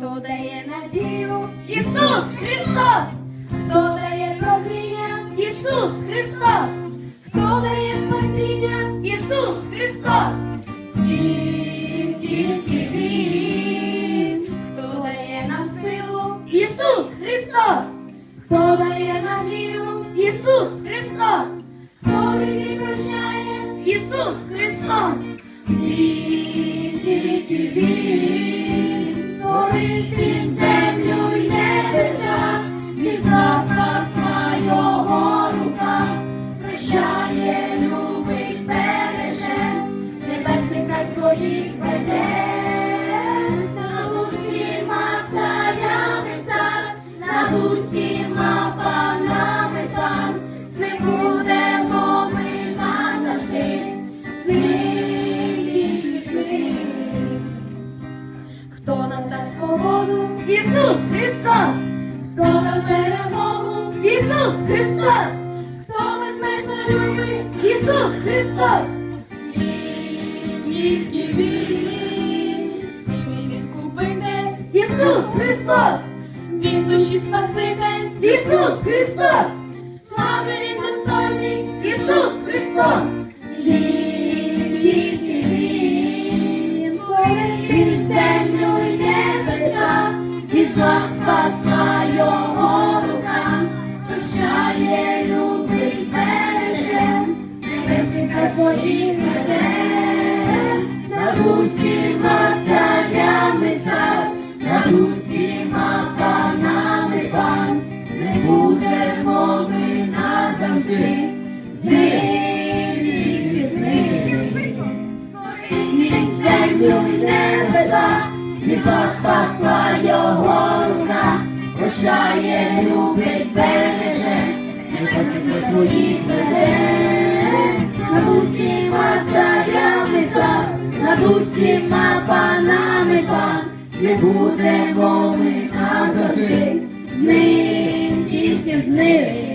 хто дає надію, Ісус Христос, хто дає прозріння, Ісус Христос, хто дає спасіння, Ісус Христос. Він тільки Він, хто дає нам силу, Ісус Христос, хто дає нам віру, Ісус Христос, Ісус Христос! Хто нам перемогу? Ісус Христос! Хто безмежно любить? Ісус Христос! Він, тільки Він, Він відкупитель, Ісус Христос! Він душі Спаситель, Ісус Христос! Своїх веде, над усіма царями цар, над усіма панами пан, з ним будемо ми назавжди, з ним тільки з ним. Він землю й небеса, від зла спасла його рука, прощає, любить, береже, не небесних своїх не будемо ми назавжди, з ним тільки з ним.